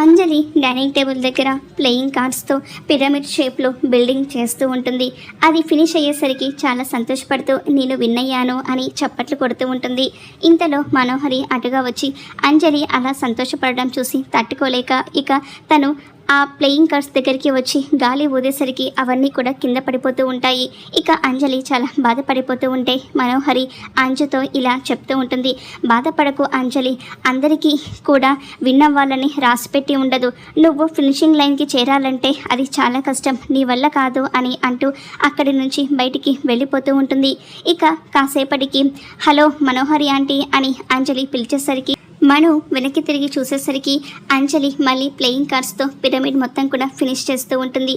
అంజలి dining table దగ్గర playing కార్డ్స్తో pyramid షేప్లో బిల్డింగ్ చేస్తూ ఉంటుంది. అది ఫినిష్ అయ్యేసరికి చాలా సంతోషపడుతూ నేను విన్నయ్యాను అని చప్పట్లు కొడుతూ ఉంటుంది. ఇంతలో మనోహరి అటుగా వచ్చి అంజలి అలా సంతోషపడడం చూసి తట్టుకోలేక ఇక తను ఆ ప్లేయింగ్ కార్డ్స్ దగ్గరికి వచ్చి గాలి ఊదేసరికి అవన్నీ కూడా కింద పడిపోతూ ఉంటాయి. ఇక అంజలి చాలా బాధపడిపోతూ ఉంటే మనోహరి అంజుతో ఇలా చెప్తూ ఉంటుంది. బాధపడకు అంజలి అందరికీ కూడా విన్న వాళ్ళని రాసిపెట్టి ఉండదు. నువ్వు ఫినిషింగ్ లైన్కి చేరాలంటే అది చాలా కష్టం. నీ వల్ల కాదు అని అంటూ అక్కడి నుంచి బయటికి వెళ్ళిపోతూ ఉంటుంది. ఇక కాసేపటికి హలో మనోహరి ఆంటీ అని అంజలి పిలిచేసరికి మను వెనక్కి తిరిగి చూసేసరికి అంజలి మళ్ళీ ప్లేయింగ్ కార్డ్స్తో పిరమిడ్ మొత్తం కూడా ఫినిష్ చేస్తూ ఉంటుంది.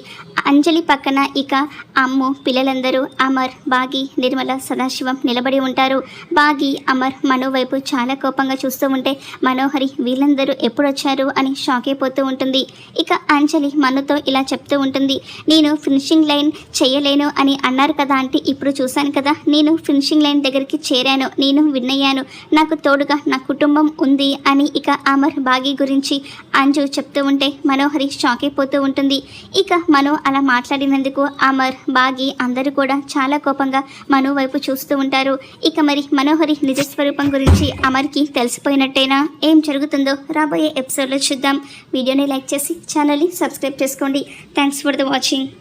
అంజలి పక్కన ఇక అమ్ము పిల్లలందరూ అమర్ బాగి నిర్మల సదాశివం నిలబడి ఉంటారు. బాగి అమర్ మనో వైపు చాలా కోపంగా చూస్తూ ఉంటే మనోహరి వీళ్ళందరూ ఎప్పుడొచ్చారు అని షాక్ అయిపోతూ ఉంటుంది. ఇక అంజలి మనుతో ఇలా చెప్తూ ఉంటుంది నేను ఫినిషింగ్ లైన్ చేయలేను అని అన్నారు కదా అంటే ఇప్పుడు చూశాను కదా నేను ఫినిషింగ్ లైన్ దగ్గరికి చేరాను నేను విన్నయ్యాను నాకు తోడుగా నా కుటుంబం ఉంది అని ఇక అమర్ బాగి గురించి అంజు చెప్తూ ఉంటే మనోహరి షాక్ అయిపోతూ ఉంటుంది. ఇక మను అలా మాట్లాడినందుకు అమర్ బాగి అందరూ కూడా చాలా కోపంగా మను వైపు చూస్తూ ఉంటారు. ఇక మరి మనోహరి నిజస్వరూపం గురించి అమర్కి తెలిసిపోయినట్టేనా? ఏం జరుగుతుందో రాబోయే ఎపిసోడ్లో చూద్దాం. వీడియోని లైక్ చేసి ఛానల్ని సబ్స్క్రైబ్ చేసుకోండి. Thanks for the watching